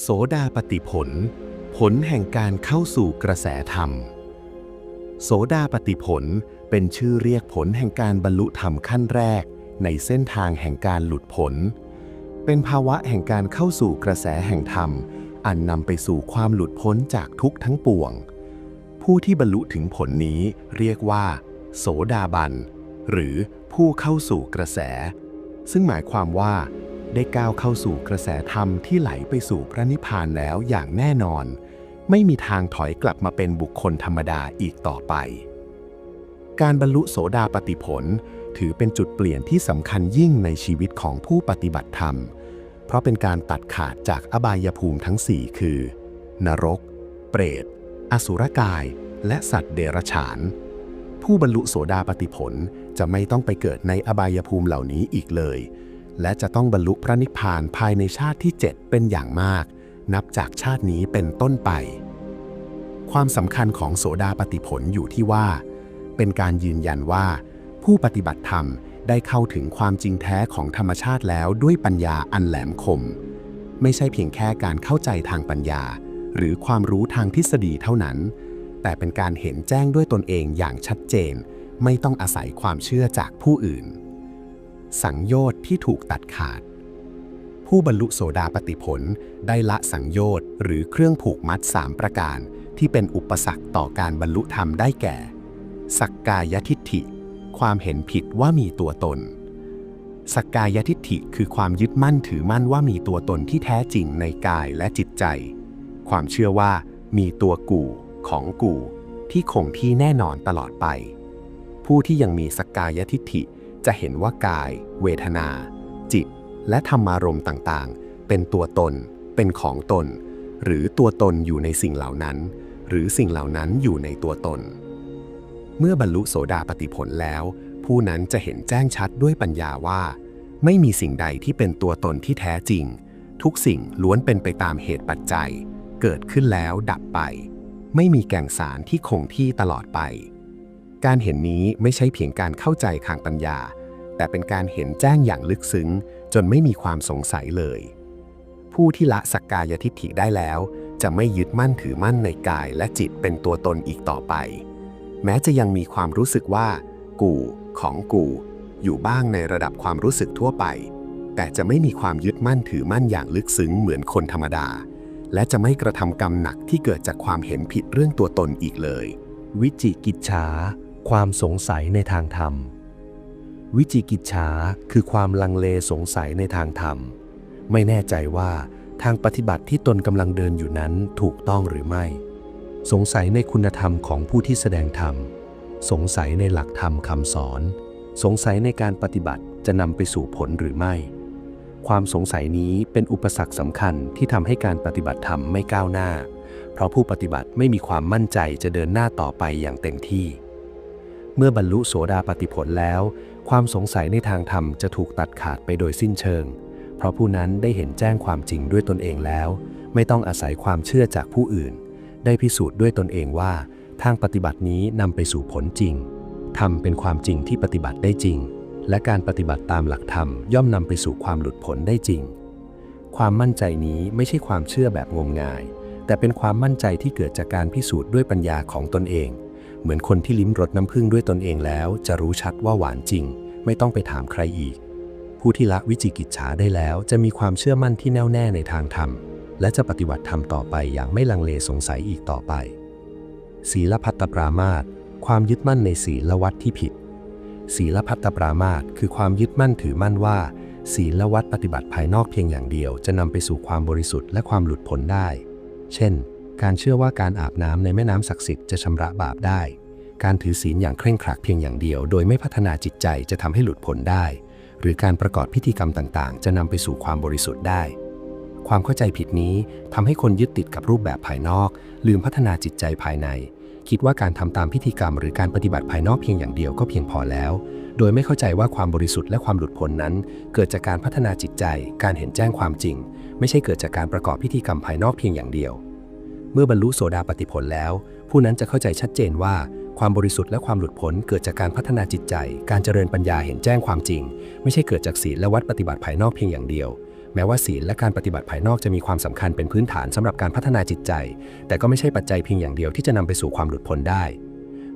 โสดาปฏิผล ผลแห่งการเข้าสู่กระแสธรรม โสดาปฏิผลเป็นชื่อเรียกผลแห่งการบรรลุธรรมขั้นแรก ในเส้นทางแห่งการหลุดพ้นเป็นภาวะแห่งการเข้าสู่กระแสแห่งธรรม อันนำไปสู่ความหลุดพ้นจากทุกทั้งปวง ผู้ที่บรรลุถึงผลนี้เรียกว่า โสดาบัน หรือผู้เข้าสู่กระแส ซึ่งหมายความว่า ได้ก้าวเข้าสู่กระแสธรรมที่ไหลไปสู่พระนิพพานแล้วอย่างแน่นอน ไม่มีทางถอยกลับมาเป็นบุคคลธรรมดาอีกต่อไป การบรรลุโสดาปติผล ถือเป็นจุดเปลี่ยนที่สำคัญยิ่งในชีวิตของผู้ปฏิบัติธรรม เพราะเป็นการตัดขาดจากอบายภูมิทั้ง 4 คือ นรก เปรต อสุรกาย และสัตว์เดรัจฉาน ผู้บรรลุโสดาปติผลจะไม่ต้องไปเกิดในอบายภูมิเหล่านี้อีกเลย และจะต้องบรรลุพระนิพพานภายในชาติที่ 7 เป็นอย่างมาก นับจากชาตินี้เป็นต้นไป ความสำคัญของโสดาปติผลอยู่ที่ว่า เป็นการยืนยันว่า ผู้ปฏิบัติธรรมได้เข้าถึงความจริงแท้ของธรรมชาติแล้วด้วยปัญญาอันแหลมคม ไม่ใช่เพียงแค่การเข้าใจทางปัญญา หรือความรู้ทางทฤษฎีเท่านั้น แต่เป็นการเห็นแจ้งด้วยตนเองอย่างชัดเจน ไม่ต้องอาศัยความเชื่อจากผู้อื่น สังโยชน์ที่ถูกตัดขาด ผู้บรรลุโสดาปติผลได้ละสังโยชน์หรือเครื่องผูกมัดสามประการ ที่เป็นอุปสรรคต่อการบรรลุธรรมได้แก่ สักกายทิฏฐิ ความเห็นผิดว่ามีตัวตน สักกายทิฏฐิคือความยึดมั่นถือมั่นว่ามีตัวตนที่แท้จริงในกายและจิตใจ ความเชื่อว่ามีตัวกูของกูที่คงที่แน่นอนตลอดไป ผู้ที่ยังมีสักกายทิฏฐิ จะเห็นว่ากาย เวทนา จิต และธรรมารมณ์ต่างๆ เป็นตัวตน เป็นของตน หรือตัวตนอยู่ในสิ่งเหล่านั้น หรือสิ่งเหล่านั้นอยู่ในตัวตน เมื่อบรรลุโสดาปติผลแล้ว ผู้นั้นจะเห็นแจ้งชัดด้วยปัญญาว่า ไม่มีสิ่งใดที่เป็นตัวตนที่แท้จริง ทุกสิ่งล้วนเป็นไปตามเหตุปัจจัย เกิดขึ้นแล้วดับไป ไม่มีแก่งสารที่คงที่ตลอดไปการเห็นนี้ไม่ใช่เพียงการเข้าใจทางปัญญา แต่เป็นการเห็นแจ้งอย่างลึกซึ้ง จนไม่มีความสงสัยเลย ผู้ที่ละสักกายทิฏฐิได้แล้ว จะไม่ยึดมั่นถือมั่นในกายและจิตเป็นตัวตนอีกต่อไป แม้จะยังมีความรู้สึกว่า กู ของกู อยู่บ้างในระดับความรู้สึกทั่วไป แต่จะไม่มีความยึดมั่นถือมั่นอย่างลึกซึ้งเหมือนคนธรรมดา และจะไม่กระทำกรรมหนักที่เกิดจากความเห็นผิดเรื่องตัวตนอีกเลย วิจิกิจฉาความสงสัยในทางธรรม วิจิกิจฉาคือความลังเลสงสัยในทางธรรม ไม่แน่ใจว่าทางปฏิบัติที่ตนกำลังเดินอยู่นั้นถูกต้องหรือไม่ สงสัยในคุณธรรมของผู้ที่แสดงธรรม สงสัยในหลักธรรมคำสอน สงสัยในการปฏิบัติจะนำไปสู่ผลหรือไม่ ความสงสัยนี้เป็นอุปสรรคสำคัญที่ทำให้การปฏิบัติธรรมไม่ก้าวหน้า เพราะผู้ปฏิบัติไม่มีความมั่นใจจะเดินหน้าต่อไปอย่างเต็มที่ เมื่อบรรลุโสดาปติผลแล้ว ความสงสัยในทางธรรมจะถูกตัดขาดไปโดยสิ้นเชิง เพราะผู้นั้นได้เห็นแจ้งความจริงด้วยตนเองแล้ว ไม่ต้องอาศัยความเชื่อจากผู้อื่น ได้พิสูจน์ด้วยตนเองว่า ทางปฏิบัตินี้นำไปสู่ผลจริงธรรมเป็นความจริงที่ปฏิบัติได้จริง และการปฏิบัติตามหลักธรรมย่อมนำไปสู่ความหลุดพ้นได้จริง ความมั่นใจนี้ไม่ใช่ความเชื่อแบบงมงาย แต่เป็นความมั่นใจที่เกิดจากการพิสูจน์ด้วยปัญญาของตนเอง เหมือนคนที่ลิ้มรสน้ำผึ้งด้วยตนเองแล้ว จะรู้ชัดว่าหวานจริง ไม่ต้องไปถามใครอีก ผู้ที่ละวิจิกิจฉาได้แล้ว จะมีความเชื่อมั่นที่แน่วแน่ในทางธรรม และจะปฏิบัติธรรมต่อไปอย่างไม่ลังเลสงสัยอีกต่อไป ศีลพัตตปรามาสความยึดมั่นในศีลวัดที่ผิด ศีลพัตตปรามาสคือความยึดมั่นถือมั่นว่า ศีลวัดปฏิบัติภายนอกเพียงอย่างเดียว จะนำไปสู่ความบริสุทธิ์และความหลุดพ้นได้ เช่น การเชื่อว่าการอาบน้ำในแม่น้ำศักดิ์สิทธิ์จะชำระบาปได้ การถือศีลอย่างเคร่งครัดเพียงอย่างเดียว โดยไม่พัฒนาจิตใจจะทำให้หลุดพ้นได้ หรือการประกอบพิธีกรรมต่างๆ จะนำไปสู่ความบริสุทธิ์ได้ ความเข้าใจผิดนี้ทำให้คนยึดติดกับรูปแบบภายนอก ลืมพัฒนาจิตใจภายใน คิดว่าการทำตามพิธีกรรม หรือการปฏิบัติภายนอกเพียงอย่างเดียวก็เพียงพอแล้ว โดยไม่เข้าใจว่าความบริสุทธิ์และความหลุดพ้นนั้น เกิดจากการพัฒนาจิตใจ การเห็นแจ้งความจริง ไม่ใช่เกิดจากการประกอบพิธีกรรมภายนอกเพียงอย่างเดียว มื่อบรรลุโสดาปติผลแล้ว ผู้นั้นจะเข้าใจชัดเจนว่า ความบริสุทธิ์และความหลุดพ้นเกิดจากการพัฒนาจิตใจ การเจริญปัญญาเห็นแจ้งความจริง ไม่ใช่เกิดจากศีลและวัดปฏิบัติภายนอกเพียงอย่างเดียว แม้ว่าศีลและการปฏิบัติภายนอกจะมีความสำคัญเป็นพื้นฐานสำหรับการพัฒนาจิตใจ แต่ก็ไม่ใช่ปัจจัยเพียงอย่างเดียวที่จะนำไปสู่ความหลุดพ้นได้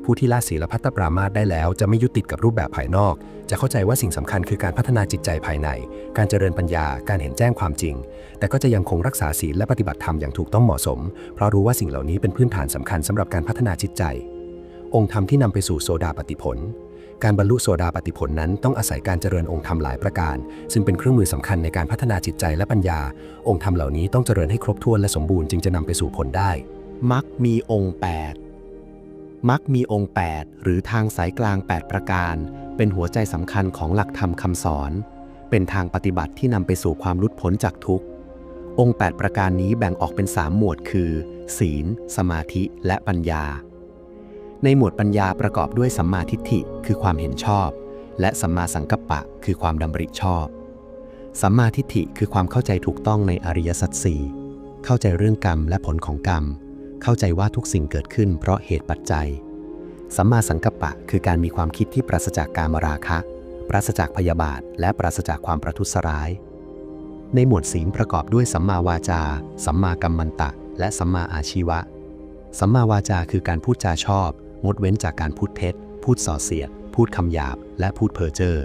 ผู้ที่ละศีลพัตตปรามาสได้แล้ว จะไม่ยึดติดกับรูปแบบภายนอก จะเข้าใจว่าสิ่งสำคัญคือการพัฒนาจิตใจภายใน การเจริญปัญญา การเห็นแจ้งความจริง แต่ก็จะยังคงรักษาศีลและปฏิบัติธรรมอย่างถูกต้องเหมาะสม เพราะรู้ว่าสิ่งเหล่านี้เป็นพื้นฐานสำคัญสำหรับการพัฒนาจิตใจ องค์ธรรมที่นำไปสู่โซดาปฏิผล การบรรลุโซดาปฏิผลนั้นต้องอาศัยการเจริญองค์ธรรมหลายประการ ซึ่งเป็นเครื่องมือสำคัญในการพัฒนาจิตใจและปัญญา องค์ธรรมเหล่านี้ต้องเจริญให้ครบถ้วนและสมบูรณ์จึงจะนำไปสู่ผลได้มักมีองค์ 8 มักมีองค์ 8 หรือทางสายกลาง 8 ประการ เป็นหัวใจสำคัญของหลักธรรมคำสอน เป็นทางปฏิบัติที่นำไปสู่ความหลุดพ้นจากทุกข์ องค์ 8 ประการนี้แบ่งออกเป็น 3 หมวดคือ ศีล สมาธิ และปัญญา ในหมวดปัญญาประกอบด้วยสัมมาทิฏฐิคือความเห็นชอบ และสัมมาสังกัปปะ คือความดำริชอบ สัมมาทิฏฐิคือความเข้าใจถูกต้องในอริยสัจสี่เข้าใจเรื่องกรรมและผลของกรรม เข้าใจว่าทุกสิ่งเกิดขึ้นเพราะเหตุปัจจัย สัมมาสังกัปปะ คือการมีความคิดที่ปราศจากการมราคะ ปราศจากพยาบาท และปราศจากความประทุษร้าย ในหมวดศีลประกอบด้วยสัมมาวาจา สัมมากัมมันตะ และสัมมาอาชีวะ สัมมาวาจาคือการพูดจาชอบ งดเว้นจากการพูดเท็จ พูดส่อเสียด พูดคำหยาบ และพูดเพ้อเจ้อ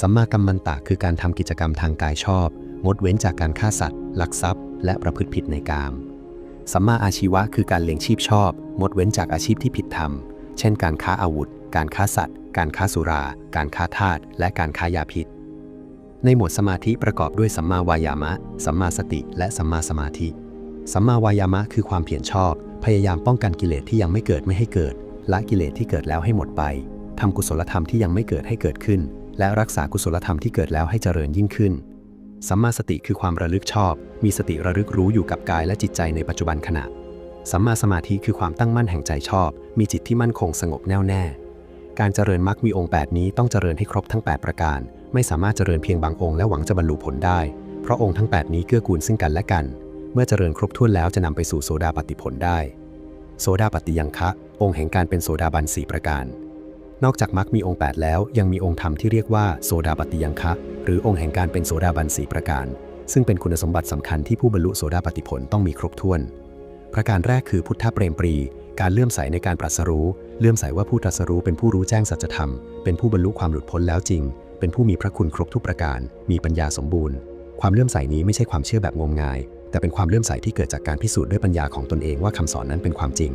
สัมมากัมมันตะ คือการทำกิจกรรมทางกายชอบ งดเว้นจากการฆ่าสัตว์ ลักทรัพย์ และประพฤติผิดในกาม สัมมาอาชีวะคือการเลี้ยงชีพชอบ งดเว้นจากอาชีพที่ผิดธรรม เช่น การค้าอาวุธ การค้าสัตว์ การค้าสุรา การค้าทาส และการค้ายาพิษ ในหมวดสมาธิประกอบด้วยสัมมาวายามะ สัมมาสติ และสัมมาสมาธิ สัมมาวายามะคือความเพียรชอบ พยายามป้องกันกิเลสที่ยังไม่เกิดไม่ให้เกิด ละกิเลสที่เกิดแล้วให้หมดไป ทำกุศลธรรมที่ยังไม่เกิดให้เกิดขึ้น และรักษากุศลธรรมที่เกิดแล้วให้เจริญยิ่งขึ้น สัมมาสติคือความระลึกชอบ มีสติระลึกรู้อยู่กับกายและจิตใจในปัจจุบันขณะ สัมมาสมาธิคือความตั้งมั่นแห่งใจชอบ มีจิตที่มั่นคงสงบแน่วแน่ การเจริญมรรคมีองค์ 8 นี้ต้องเจริญให้ครบทั้ง 8 ประการ ไม่สามารถเจริญเพียงบางองค์และหวังจะบรรลุผลได้ เพราะองค์ทั้ง 8 นี้เกื้อกูลซึ่งกันและกัน เมื่อเจริญครบถ้วนแล้วจะนำไปสู่โสดาปฏิผลได้ โสดาปฏิยังคะ องค์แห่งการเป็นโสดาบันสีประการ นอกจากมรรคมีองค์ 8 แล้วยังมีองค์ธรรมที่เรียกว่าโสดาปฏิยังคะ หรือองค์แห่งการเป็นโสดาบันสีประการ ซึ่งเป็นคุณสมบัติสำคัญที่ผู้บรรลุโสดาปฏิผลต้องมีครบถ้วน ประการแรกคือพุทธเปรมปรี การเลื่อมใสในการตรัสรู้ เลื่อมใสว่าผู้ตรัสรู้เป็นผู้รู้แจ้งสัจธรรม เป็นผู้บรรลุความหลุดพ้นแล้วจริง เป็นผู้มีพระคุณครบทุกประการ มีปัญญาสมบูรณ์ ความเลื่อมใสนี้ไม่ใช่ความเชื่อแบบงมงาย แต่เป็นความเลื่อมใสที่เกิดจากการพิสูจน์ด้วยปัญญาของตนเองว่าคำสอนนั้นเป็นความจริง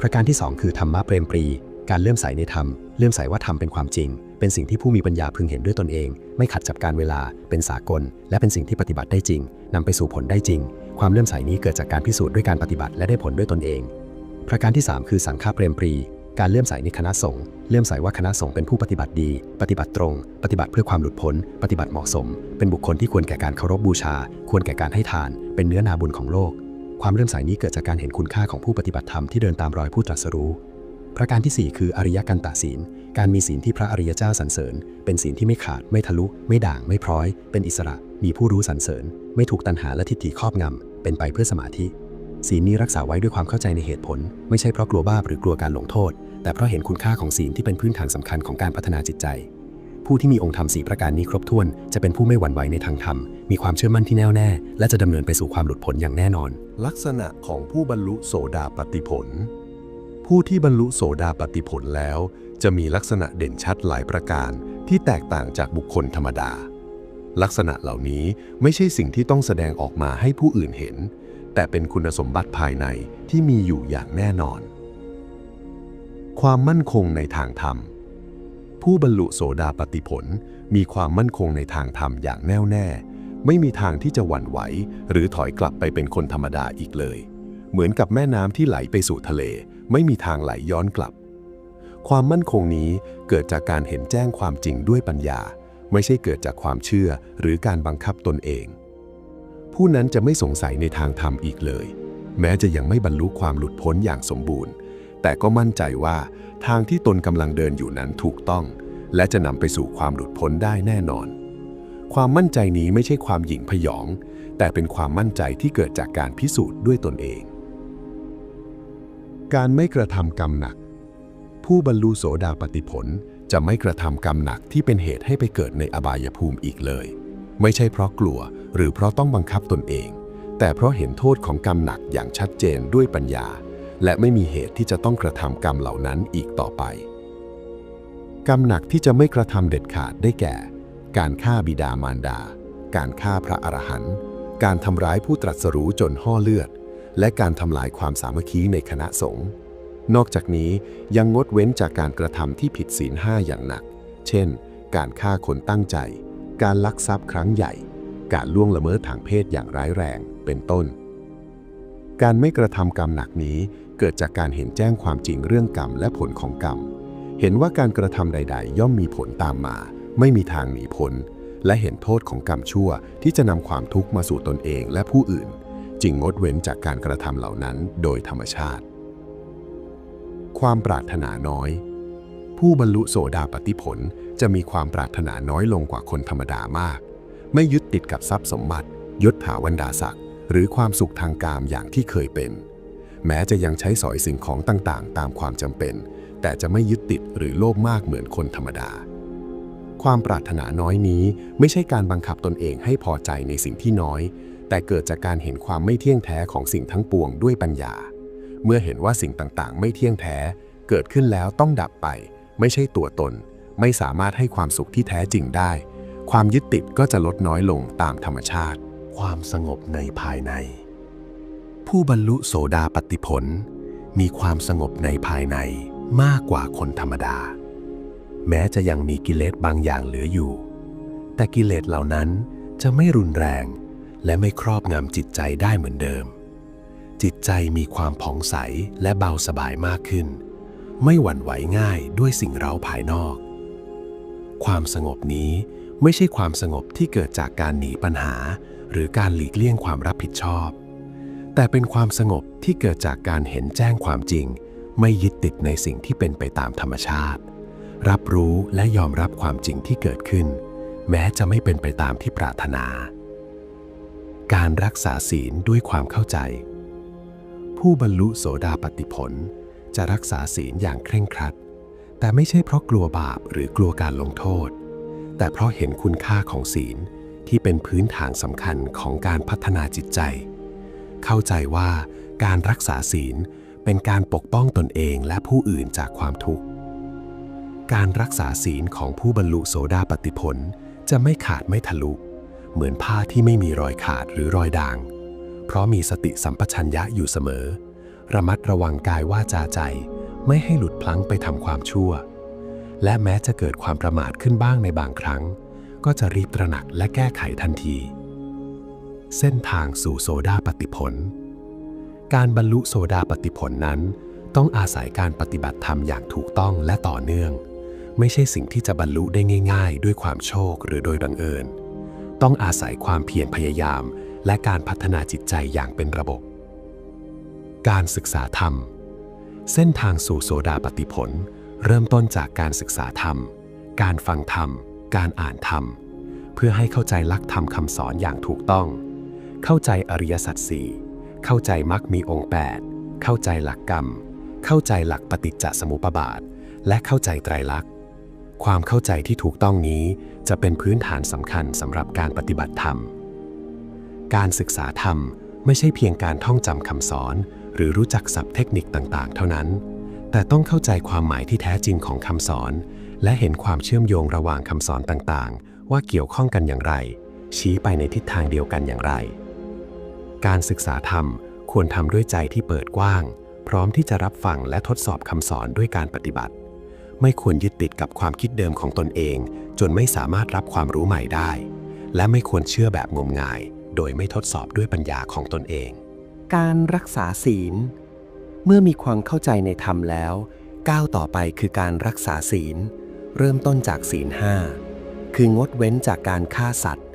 ประการที่สองคือธรรมะเปรมปรี การเลื่อมใสในธรรม เลื่อมใสว่าธรรมเป็นความจริง เป็นสิ่งที่ผู้มีปัญญาพึงเห็นด้วยตนเอง ไม่ขัดจับการเวลา เป็นสากล และเป็นสิ่งที่ปฏิบัติได้จริงนำไปสู่ผลได้จริง ความเลื่อมใสนี้เกิดจากการพิสูจน์ด้วยการปฏิบัติและได้ผลด้วยตนเอง ประการที่ 3 คือสังฆาเปรมปรี การเลื่อมใสในคณะสงฆ์ เลื่อมใสว่าคณะสงฆ์เป็นผู้ปฏิบัติดี ปฏิบัติตรง ปฏิบัติเพื่อความหลุดพ้น ปฏิบัติเหมาะสม เป็นบุคคลที่ควรแก่การเคารพบูชา ควรแก่การให้ทาน เป็นเนื้อนาบุญของโลก ความเลื่อมใสนี้เกิดจากการเห็นคุณค่าของผู้ปฏิบัติธรรมที่เดินตามรอยผู้ตรัสรู้ ประการทีสี่ 4 คืออริยกันตศีล การมีศีลที่พระอริยเจ้าสรรเสริญ เป็นศีลที่ไม่ขาดไม่ทะลุ ไม่ด่างไม่พร้อย เป็นอิสระ มีผู้รู้สรรเสริญ ไม่ถูกตัณหาและทิฏฐิครอบงำ เป็นไปเพื่อสมาธิ ศีลนี้รักษาไว้ด้วยความเข้าใจในเหตุผล ไม่ใช่เพราะกลัวบาปหรือกลัวการลงโทษ แต่เพราะเห็นคุณค่าของศีลที่เป็นพื้นฐานสำคัญของการพัฒนาจิตใจ ผู้ที่มีองค์ธรรมสีประการนี้ครบถ้วน จะเป็นผู้ไม่หวั่นไหวในทางธรรม มีความเชื่อมั่นที่แน่วแน่ และจะดำเนินไปสู่ความหลุดพ้นอย่างแน่นอน ลักษณะของผู้บรรลุโสดาปติผล ผู้ที่บรรลุโสดาปติผลแล้ว จะมีลักษณะเด่นชัดหลายประการที่แตกต่างจากบุคคลธรรมดา ลักษณะเหล่านี้ไม่ใช่สิ่งที่ต้องแสดงออกมาให้ผู้อื่นเห็น แต่เป็นคุณสมบัติภายในที่มีอยู่อย่างแน่นอน ความมั่นคงในทางธรรม ผู้บรรลุโสดาปติผล มีความมั่นคงในทางธรรมอย่างแน่วแน่ ไม่มีทางที่จะหวั่นไหว หรือถอยกลับไปเป็นคนธรรมดาอีกเลย เหมือนกับแม่น้ำที่ไหลไปสู่ทะเล ไม่มีทางไหลย้อนกลับ ความมั่นคงนี้เกิดจากการเห็นแจ้งความจริงด้วยปัญญา ไม่ใช่เกิดจากความเชื่อหรือการบังคับตนเอง ผู้นั้นจะไม่สงสัยในทางธรรมอีกเลย แม้จะยังไม่บรรลุความหลุดพ้นอย่างสมบูรณ์ แต่ก็มั่นใจว่าทางที่ตนกำลังเดินอยู่นั้นถูกต้อง และจะนำไปสู่ความหลุดพ้นได้แน่นอน ความมั่นใจนี้ไม่ใช่ความหยิ่งพยอง แต่เป็นความมั่นใจที่เกิดจากการพิสูจน์ด้วยตนเอง การไม่กระทำกรรมหนัก ผู้บรรลุโสดาปติผลจะไม่กระทำกรรมหนักที่เป็นเหตุให้ไปเกิดในอบายภูมิอีกเลย ไม่ใช่เพราะกลัวหรือเพราะต้องบังคับตนเอง แต่เพราะเห็นโทษของกรรมหนักอย่างชัดเจนด้วยปัญญา และไม่มีเหตุที่จะต้องกระทำกรรมเหล่านั้นอีกต่อไป กรรมหนักที่จะไม่กระทำเด็ดขาดได้แก่ การฆ่าบิดามารดา การฆ่าพระอรหันต์การทำร้ายผู้ตรัสรู้จนห่อเลือด และการทำลายความสามัคคีในคณะสงฆ์ นอกจากนี้ยังงดเว้นจากการกระทำที่ผิดศีลห้าอย่างหนัก เช่น การฆ่าคนตั้งใจ การลักทรัพย์ครั้งใหญ่ การล่วงละเมิดทางเพศอย่างร้ายแรง เป็นต้น การไม่กระทำกรรมหนักนี้เกิดจากการเห็นแจ้งความจริงเรื่องกรรมและผลของกรรม เห็นว่าการกระทำใด ๆ ย่อมมีผลตามมา ไม่มีทางหนีพ้นและเห็นโทษของกรรมชั่วที่จะนำความทุกข์มาสู่ตนเองและผู้อื่น จึงงดเว้นจากการกระทำเหล่านั้นโดยธรรมชาติ ความปรารถนาน้อย ผู้บรรลุโสดาปติผลจะมีความปรารถนาน้อยลงกว่าคนธรรมดามาก ไม่ยึดติดกับทรัพย์สมบัติยศถาบรรดาศักดิ์หรือความสุขทางกามอย่างที่เคยเป็น แม้จะยังใช้สอยสิ่งของต่างๆ ตามความจำเป็น แต่จะไม่ยึดติดหรือโลภมากเหมือนคนธรรมดา ความปรารถนาน้อยนี้ไม่ใช่การบังคับตนเองให้พอใจในสิ่งที่น้อย แต่เกิดจากการเห็นความไม่เที่ยงแท้ของสิ่งทั้งปวงด้วยปัญญา เมื่อเห็นว่าสิ่งต่างๆ ไม่เที่ยงแท้ เกิดขึ้นแล้วต้องดับไป ไม่ใช่ตัวตน ไม่สามารถให้ความสุขที่แท้จริงได้ ความยึดติดก็จะลดน้อยลงตามธรรมชาติ ความสงบในภายใน ผู้บรรลุโสดาปติผล มีความสงบในภายในมากกว่าคนธรรมดา แม้จะยังมีกิเลสบางอย่างเหลืออยู่ แต่กิเลสเหล่านั้นจะไม่รุนแรง และไม่ครอบงำจิตใจได้เหมือนเดิม จิตใจมีความผ่องใสและเบาสบายมากขึ้น ไม่หวั่นไหวง่ายด้วยสิ่งเร้าภายนอก ความสงบนี้ไม่ใช่ความสงบที่เกิดจากการหนีปัญหา หรือการหลีกเลี่ยงความรับผิดชอบ แต่เป็นความสงบที่เกิดจากการเห็นแจ้งความจริง ไม่ยึดติดในสิ่งที่เป็นไปตามธรรมชาติ รับรู้และยอมรับความจริงที่เกิดขึ้น แม้จะไม่เป็นไปตามที่ปรารถนา การรักษาศีลด้วยความเข้าใจ ผู้บรรลุโสดาปติผลจะรักษาศีลอย่างเคร่งครัด แต่ไม่ใช่เพราะกลัวบาปหรือกลัวการลงโทษ แต่เพราะเห็นคุณค่าของศีลที่เป็นพื้นฐานสำคัญของการพัฒนาจิตใจ เข้าใจว่าการรักษาศีลเป็นการปกป้องตนเองและผู้อื่นจากความทุกข์ การรักษาศีลของผู้บรรลุโสดาปติผลจะไม่ขาดไม่ทะลุ เหมือนผ้าที่ไม่มีรอยขาดหรือรอยด่าง เพราะมีสติสัมปชัญญะอยู่เสมอ ระมัดระวังกายว่าจาใจ ไม่ให้หลุดพลั้งไปทำความชั่ว และแม้จะเกิดความประมาทขึ้นบ้างในบางครั้ง ก็จะรีบตระหนักและแก้ไขทันที เส้นทางสู่โสดาปติผล การบรรลุโสดาปติผลนั้น ต้องอาศัยการปฏิบัติธรรมอย่างถูกต้องและต่อเนื่อง ไม่ใช่สิ่งที่จะบรรลุได้ง่าย ๆ ด้วยความโชคหรือโดยบังเอิญ ต้องอาศัยความเพียรพยายาม และการพัฒนาจิตใจอย่างเป็นระบบ การศึกษาธรรม เส้นทางสู่โสดาปติผล เริ่มต้นจากการศึกษาธรรม การฟังธรรม การอ่านธรรม เพื่อให้เข้าใจลักธรรมคำสอนอย่างถูกต้อง เข้าใจอริยสัจสี่เข้าใจมรรคมีองค์ 8 เข้าใจหลักกรรม เข้าใจหลักปฏิจจสมุปบาท และเข้าใจไตรลักษณ์ ความเข้าใจที่ถูกต้องนี้ จะเป็นพื้นฐานสำคัญสำหรับการปฏิบัติธรรม การศึกษาธรรมไม่ใช่เพียงการท่องจำคำสอน หรือรู้จักศัพท์เทคนิคต่างๆ เท่านั้น แต่ต้องเข้าใจความหมายที่แท้จริงของคำสอน และเห็นความเชื่อมโยงระหว่างคำสอนต่างๆ ว่าเกี่ยวข้องกันอย่างไร ชี้ไปในทิศทางเดียวกันอย่างไร การศึกษาธรรมควรทำด้วยใจที่เปิดกว้าง พร้อมที่จะรับฟังและทดสอบคำสอนด้วยการปฏิบัติ ไม่ควรยึดติดกับความคิดเดิมของตนเอง จนไม่สามารถรับความรู้ใหม่ได้ และไม่ควรเชื่อแบบงมงาย โดยไม่ทดสอบด้วยปัญญาของตนเอง การรักษาศีล เมื่อมีความเข้าใจในธรรมแล้ว ก้าวต่อไปคือการรักษาศีล เริ่มต้นจากศีลห้าคืองดเว้นจากการฆ่าสัตว์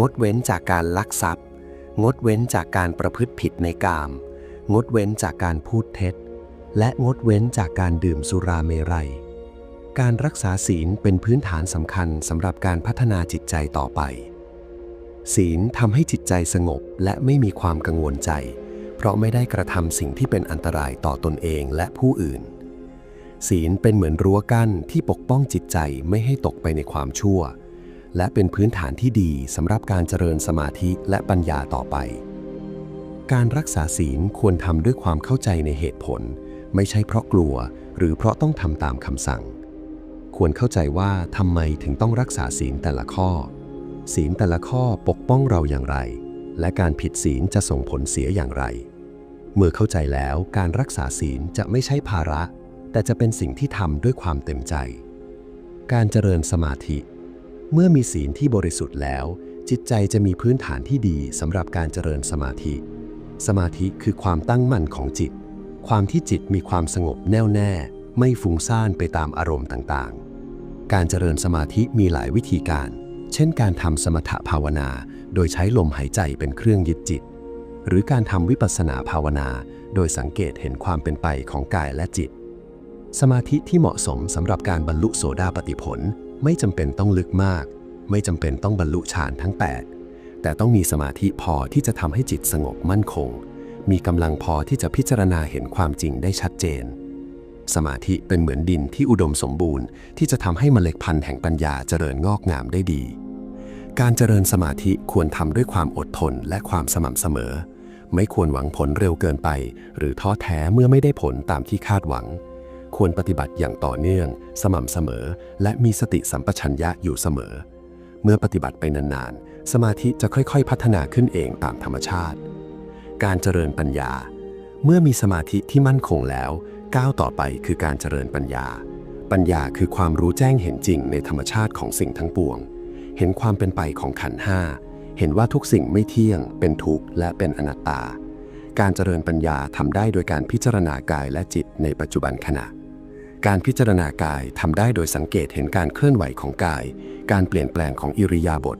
งดเว้นจากการลักทรัพย์ งดเว้นจากการประพฤติผิดในกาม งดเว้นจากการพูดเท็จ และงดเว้นจากการดื่มสุราเมรัย การรักษาศีลเป็นพื้นฐานสำคัญสำหรับการพัฒนาจิตใจต่อไป ศีลทำให้จิตใจสงบและไม่มีความกังวลใจ เพราะไม่ได้กระทำสิ่งที่เป็นอันตรายต่อตนเองและผู้อื่น ศีลเป็นเหมือนรั้วกั้นที่ปกป้องจิตใจไม่ให้ตกไปในความชั่ว และเป็นพื้นฐานที่ดีสำหรับการเจริญสมาธิและปัญญาต่อไป การรักษาศีลควรทำด้วยความเข้าใจในเหตุผล ไม่ใช่เพราะกลัว หรือเพราะต้องทำตามคำสั่ง ควรเข้าใจว่าทำไมถึงต้องรักษาศีลแต่ละข้อ ศีลแต่ละข้อปกป้องเราอย่างไร และการผิดศีลจะส่งผลเสียอย่างไร เมื่อเข้าใจแล้วการรักษาศีลจะไม่ใช่ภาระ แต่จะเป็นสิ่งที่ทำด้วยความเต็มใจ การเจริญสมาธิ เมื่อมีศีลที่บริสุทธิ์แล้ว จิตใจจะมีพื้นฐานที่ดีสำหรับการเจริญสมาธิ สมาธิคือความตั้งมั่นของจิต ความที่จิตมีความสงบแน่วแน่ไม่ฟุ้งซ่านไปตามอารมณ์ต่างๆ การเจริญสมาธิมีหลายวิธีการ เช่นการทำสมถภาวนา โดยใช้ลมหายใจเป็นเครื่องยึดจิต หรือการทำวิปัสสนาภาวนา โดยสังเกตเห็นความเป็นไปของกายและจิต สมาธิที่เหมาะสมสำหรับการบรรลุโสดาปติผล ไม่จำเป็นต้องลึกมาก ไม่จำเป็นต้องบรรลุฌานทั้ง 8 แต่ต้องมีสมาธิพอที่จะทำให้จิตสงบมั่นคง มีกำลังพอที่จะพิจารณาเห็นความจริงได้ชัดเจน สมาธิเป็นเหมือนดินที่อุดมสมบูรณ์ ที่จะทำให้เมล็ดพันธุ์แห่งปัญญาเจริญงอกงามได้ดี การเจริญสมาธิควรทำด้วยความอดทนและความสม่ำเสมอ ไม่ควรหวังผลเร็วเกินไป หรือท้อแท้เมื่อไม่ได้ผลตามที่คาดหวัง ควรปฏิบัติอย่างต่อเนื่อง สม่ำเสมอ และมีสติสัมปชัญญะอยู่เสมอ เมื่อปฏิบัติไปนานๆ สมาธิจะค่อยๆ พัฒนาขึ้นเองตามธรรมชาติ การเจริญปัญญา เมื่อมีสมาธิที่มั่นคงแล้ว ก้าวต่อไปคือการเจริญปัญญา ปัญญาคือความรู้แจ้งเห็นจริงในธรรมชาติของสิ่งทั้งปวง เห็นความเป็นไปของขันห้า เห็นว่าทุกสิ่งไม่เที่ยง เป็นทุกข์และเป็นอนัตตา การเจริญปัญญาทำได้โดยการพิจารณากายและจิตในปัจจุบันขณะ การพิจารณากายทำได้โดยสังเกตเห็นการเคลื่อนไหวของกาย การเปลี่ยนแปลงของอิริยาบถ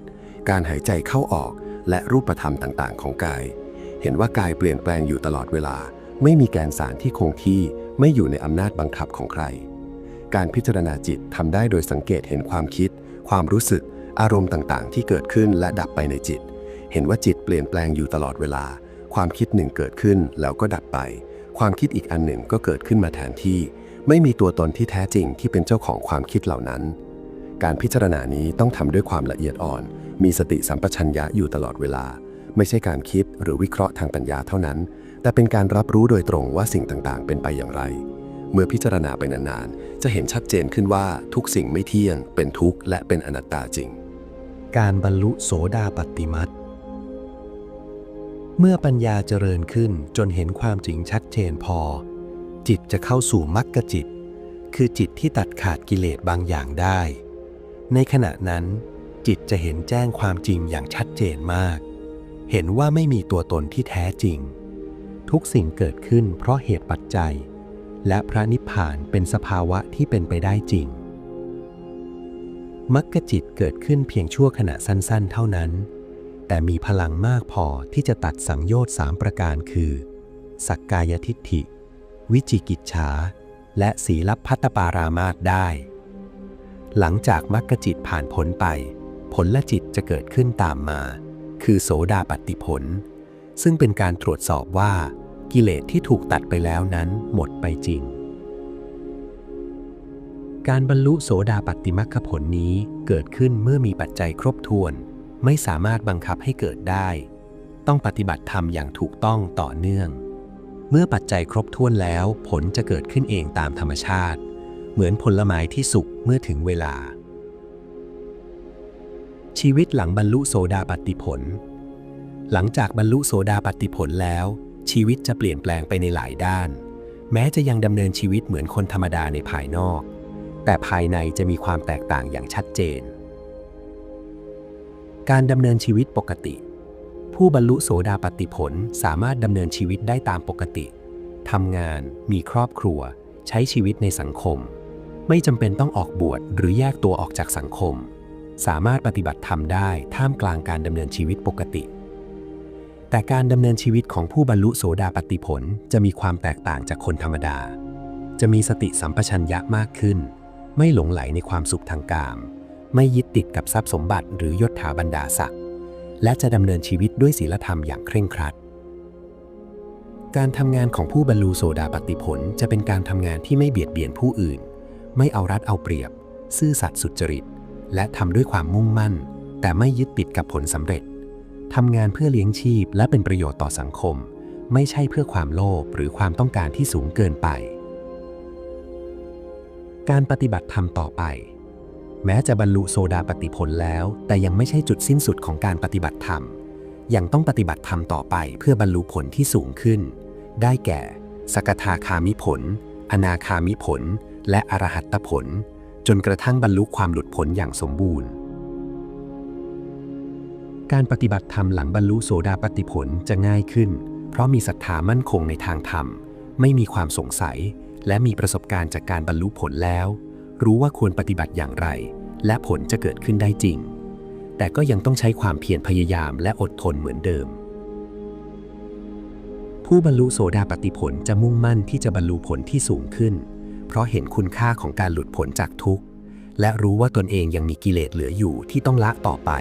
การหายใจเข้าออก และรูปธรรมต่าง ๆ ของกาย เห็นว่ากายเปลี่ยนแปลงอยู่ตลอดเวลา ไม่มีแกนสารที่คงที่ ไม่อยู่ในอำนาจบังคับของใคร การพิจารณาจิตทำได้โดยสังเกตเห็นความคิด ความรู้สึก อารมณ์ต่างๆ ที่เกิดขึ้นและดับไปในจิต เห็นว่าจิตเปลี่ยนแปลงอยู่ตลอดเวลา ความคิดหนึ่งเกิดขึ้นแล้วก็ดับไป ความคิดอีกอันหนึ่งก็เกิดขึ้นมาแทนที่ ไม่มีตัวตนที่แท้จริงที่เป็นเจ้าของความคิดเหล่านั้น การพิจารณานี้ต้องทำด้วยความละเอียดอ่อน มีสติสัมปชัญญะอยู่ตลอดเวลา ไม่ใช่การคิดหรือวิเคราะห์ทางปัญญาเท่านั้น แต่เป็นการรับรู้โดยตรงว่าสิ่งต่างๆ เป็นไปอย่างไร เมื่อพิจารณาไปนานๆ จะเห็นชัดเจนขึ้นว่าทุกสิ่งไม่เที่ยง เป็นทุกข์และเป็นอนัตตาจริง การบรรลุโสดาปัตติมัตเมื่อปัญญาเจริญขึ้นจนเห็นความจริงชัดเจนพอ จิตจะเข้าสู่มรรคจิต คือจิตที่ตัดขาดกิเลสบางอย่างได้ ในขณะนั้น จิตจะเห็นแจ้งความจริงอย่างชัดเจนมาก เห็นว่าไม่มีตัวตนที่แท้จริง ทุกสิ่งเกิดขึ้นเพราะเหตุปัจจัย และพระนิพพานเป็นสภาวะที่เป็นไปได้จริงมักกจิตเกิดขึ้นเพียงชั่วขณะสั้นๆ เท่านั้น แต่มีพลังมากพอที่จะตัดสังโยชน์สามประการคือ สักกายทิฏฐิ วิจิกิจฉา และสีลพัตตปารามาตได้ หลังจากมักกจิตผ่านพ้นไป ผลละจิตจะเกิดขึ้นตามมา คือโสดาปัตติผลซึ่งเป็นการตรวจสอบว่า กิเลสที่ถูกตัดไปแล้วนั้นหมดไปจริง การบรรลุโสดาปัตติมัคคผลนี้เกิดขึ้นเมื่อมีปัจจัยครบถ้วน ไม่สามารถบังคับให้เกิดได้ ต้องปฏิบัติธรรมอย่างถูกต้องต่อเนื่อง เมื่อปัจจัยครบถ้วนแล้วผลจะเกิดขึ้นเองตามธรรมชาติ เหมือนผลไม้ที่สุกเมื่อถึงเวลา ชีวิตหลังบรรลุโสดาปัตติผล หลังจากบรรลุโสดาปัตติผลแล้ว ชีวิตจะเปลี่ยนแปลงไปในหลายด้าน แม้จะยังดำเนินชีวิตเหมือนคนธรรมดาในภายนอก แต่ภายในจะมีความแตกต่างอย่างชัดเจน การดำเนินชีวิตปกติ ผู้บรรลุโสดาปติผลสามารถดำเนินชีวิตได้ตามปกติทำงาน มีครอบครัว ใช้ชีวิตในสังคม ไม่จำเป็นต้องออกบวชหรือแยกตัวออกจากสังคม สามารถปฏิบัติธรรมได้ท่ามกลางการดำเนินชีวิตปกติ แต่การดำเนินชีวิตของผู้บรรลุโสดาปติผลจะมีความแตกต่างจากคนธรรมดา จะมีสติสัมปชัญญะมากขึ้น ไม่หลงไหลในความสุขทางกาม ไม่ยึดติดกับทรัพย์สมบัติหรือยศถาบรรดาศักดิ์ และจะดำเนินชีวิตด้วยศีลธรรมอย่างเคร่งครัด การทำงานของผู้บรรลุโสดาปติผลจะเป็นการทำงานที่ไม่เบียดเบียนผู้อื่น ไม่เอารัดเอาเปรียบ ซื่อสัตย์สุจริต และทำด้วยความมุ่งมั่น แต่ไม่ยึดติดกับผลสำเร็จ ทำงานเพื่อเลี้ยงชีพและเป็นประโยชน์ต่อสังคม ไม่ใช่เพื่อความโลภหรือความต้องการที่สูงเกินไป การปฏิบัติธรรมต่อไป แม้จะบรรลุโซดาปฏิผลแล้ว แต่ยังไม่ใช่จุดสิ้นสุดของการปฏิบัติธรรม ยังต้องปฏิบัติธรรมต่อไปเพื่อบรรลุผลที่สูงขึ้น ได้แก่ สกทาคามิผล อนาคามิผล และอรหัตตผล จนกระทั่งบรรลุความหลุดพ้นอย่างสมบูรณ์ การปฏิบัติธรรมหลังบรรลุโสดาปฏิผลจะง่ายขึ้น เพราะมีศรัทธามั่นคงในทางธรรม ไม่มีความสงสัย และมีประสบการณ์จากการบรรลุผลแล้ว รู้ว่าควรปฏิบัติอย่างไร และผลจะเกิดขึ้นได้จริง แต่ก็ยังต้องใช้ความเพียรพยายามและอดทนเหมือนเดิม ผู้บรรลุโสดาปฏิผลจะมุ่งมั่นที่จะบรรลุผลที่สูงขึ้น เพราะเห็นคุณค่าของการหลุดพ้นจากทุกข์ และรู้ว่าตนเองยังมีกิเลสเหลืออยู่ที่ต้องละต่อไป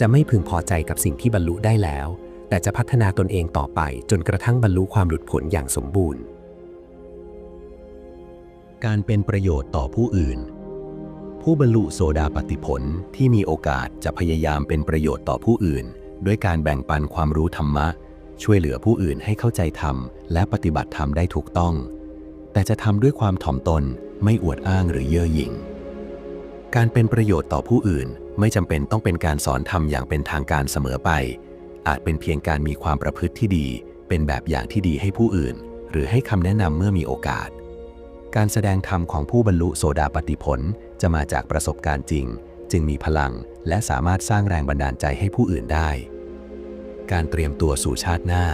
จะไม่พึงพอใจกับสิ่งที่บรรลุได้แล้ว แต่จะพัฒนาตนเองต่อไปจนกระทั่งบรรลุความหลุดพ้นอย่างสมบูรณ์ การเป็นประโยชน์ต่อผู้อื่น ผู้บรรลุโสดาปฏิผลที่มีโอกาสจะพยายามเป็นประโยชน์ต่อผู้อื่น ด้วยการแบ่งปันความรู้ธรรมะ ช่วยเหลือผู้อื่นให้เข้าใจธรรม และปฏิบัติธรรมได้ถูกต้อง แต่จะทำด้วยความถ่อมตนไม่อวดอ้างหรือเย่อหยิ่งการเป็นประโยชน์ต่อผู้อื่น ไม่จำเป็นต้องเป็นการสอนธรรมอย่างเป็นทางการเสมอไป อาจเป็นเพียงการมีความประพฤติที่ดี เป็นแบบอย่างที่ดีให้ผู้อื่น หรือให้คำแนะนำเมื่อมีโอกาส การแสดงธรรมของผู้บรรลุโสดาปติผลจะมาจากประสบการณ์จริง จึงมีพลัง และสามารถสร้างแรงบันดาลใจให้ผู้อื่นได้ การเตรียมตัวสู่ชาติหน้า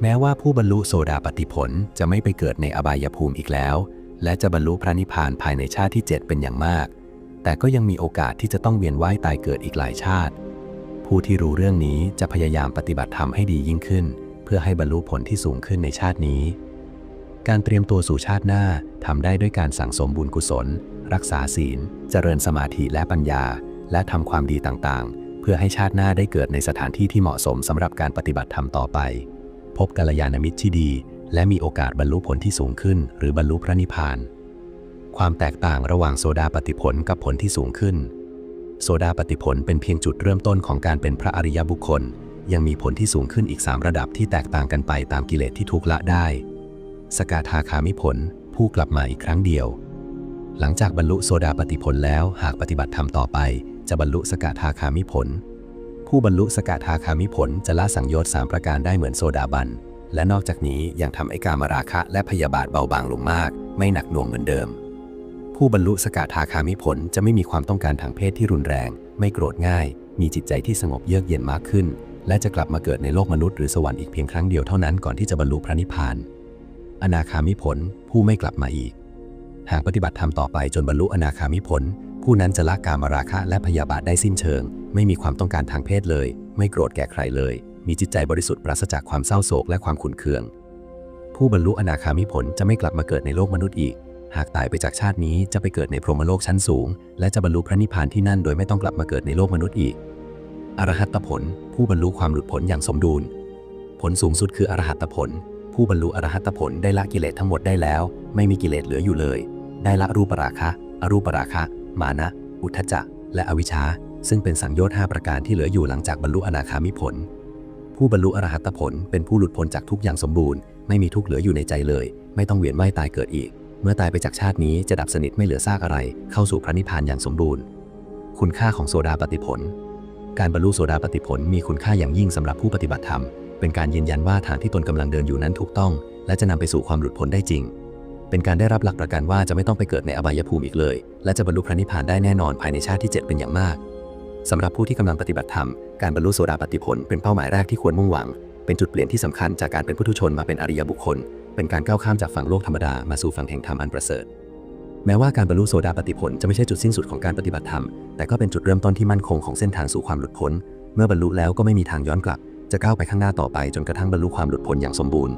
แม้ว่าผู้บรรลุโสดาปติผลจะไม่ไปเกิดในอบายภูมิอีกแล้ว และจะบรรลุพระนิพพานภายในชาติที่ 7 เป็นอย่างมาก แต่ก็ยังมีโอกาสที่จะต้องเวียนว่ายตายเกิดอีกหลายชาติ ผู้ที่รู้เรื่องนี้จะพยายามปฏิบัติธรรมให้ดียิ่งขึ้น เพื่อให้บรรลุผลที่สูงขึ้นในชาตินี้ การเตรียมตัวสู่ชาติหน้าทำได้ด้วยการสั่งสมบุญกุศล รักษาศีล เจริญสมาธิและปัญญา และทำความดีต่างๆ เพื่อให้ชาติหน้าได้เกิดในสถานที่ที่เหมาะสมสำหรับการปฏิบัติธรรมต่อไป พบกัลยาณมิตรที่ดี และมีโอกาสบรรลุผลที่สูงขึ้น หรือบรรลุพระนิพพาน ความแตกต่างระหว่างโสดาปฏิผลกับผลที่สูงขึ้นโสดาปฏิผลเป็นเพียงจุดเริ่มต้นของการเป็นพระอริยบุคคล ยังมีผลที่สูงขึ้นอีก 3 ระดับที่แตกต่างกันไปตามกิเลสที่ทุกละได้ สกาทาคามิผล ผู้กลับมาอีกครั้งเดียว หลังจากบรรลุโสดาปฏิผลแล้วหากปฏิบัติธรรมต่อไป จะบรรลุสกาทาคามิผล ผู้บรรลุสกาทาคามิผลจะละสังโยชน์สามประการได้เหมือนโซดาบันและนอกจากนี้ยังทำให้การมราคะและพยาบาทเบาบางลงมาก ไม่หนักหน่วงเหมือนเดิม ผู้บรรลุสกทาคามิผลจะไม่มีความต้องการทางเพศที่รุนแรง ไม่โกรธง่าย มีจิตใจที่สงบเยือกเย็นมากขึ้น และจะกลับมาเกิดในโลกมนุษย์หรือสวรรค์อีกเพียงครั้งเดียวเท่านั้นก่อนที่จะบรรลุพระนิพพาน อนาคามิผลผู้ไม่กลับมาอีก หากปฏิบัติธรรมต่อไปจนบรรลุอนาคามิผล ผู้นั้นจะละกามราคะและพยาบาทได้สิ้นเชิง ไม่มีความต้องการทางเพศเลย ไม่โกรธแก่ใครเลย มีจิตใจบริสุทธิ์ปราศจากความเศร้าโศกและความขุ่นเคือง ผู้บรรลุอนาคามิผลจะไม่กลับมาเกิดในโลกมนุษย์อีก หากตายไปจากชาตินี้จะไปเกิดในพรหมโลกชั้นสูง และจะบรรลุพระนิพพานที่นั่นโดยไม่ต้องกลับมาเกิดในโลกมนุษย์อีก อรหัตผล ผู้บรรลุความหลุดพ้นอย่างสมดุล ผลสูงสุดคืออรหัตผล ผู้บรรลุอรหัตผลได้ละกิเลสทั้งหมดได้แล้ว ไม่มีกิเลสเหลืออยู่เลย ได้ละรูปราคะ อรูปราคะ มานะ อุทธจะและอวิชชา ซึ่งเป็นสังโยชน์5ประการที่เหลืออยู่หลังจากบรรลุอนาคามิผล ผู้บรรลุอรหัตผลเป็นผู้หลุดพ้นจากทุกอย่างสมบูรณ์ ไม่มีทุกข์เหลืออยู่ในใจเลย ไม่ต้องเวียนว่ายตายเกิดอีก เมื่อตายไปจากชาตินี้จะดับสนิทไม่เหลือซากอะไร เข้าสู่พระนิพพานอย่างสมบูรณ์ คุณค่าของโซดาปฏิผล การบรรลุโสดาปฏิผลมีคุณค่าอย่างยิ่งสำหรับผู้ปฏิบัติธรรม เป็นการยืนยันว่าทางที่ตนกำลังเดินอยู่นั้นถูกต้อง และจะนำไปสู่ความหลุดพ้นได้จริง เป็นการได้รับหลักประกันว่าจะไม่ต้องไปเกิดในอบายภูมิอีกเลย และจะบรรลุพระนิพพานได้แน่นอนภายในชาติที่ 7 เป็นอย่างมากสำหรับผู้ที่กำลังปฏิบัติธรรม การบรรลุโสดาปฏิผลเป็นเป้าหมายแรกที่ควรมุ่งหวัง เป็นจุดเปลี่ยนที่สำคัญจากการเป็นผู้ทุชนมาเป็นอริยบุคคล เป็นการก้าวข้ามจากฝั่งโลกธรรมดามาสู่ฝั่งแห่งธรรมอันประเสริฐ แม้ว่าการบรรลุโสดาปฏิผลจะไม่ใช่จุดสิ้นสุดของการปฏิบัติธรรม แต่ก็เป็นจุดเริ่มต้นที่มั่นคงของเส้นทางสู่ความหลุดพ้น เมื่อบรรลุแล้วก็ไม่มีทางย้อนกลับ จะก้าวไปข้างหน้าต่อไปจนกระทั่งบรรลุความหลุดพ้นอย่างสมบูรณ์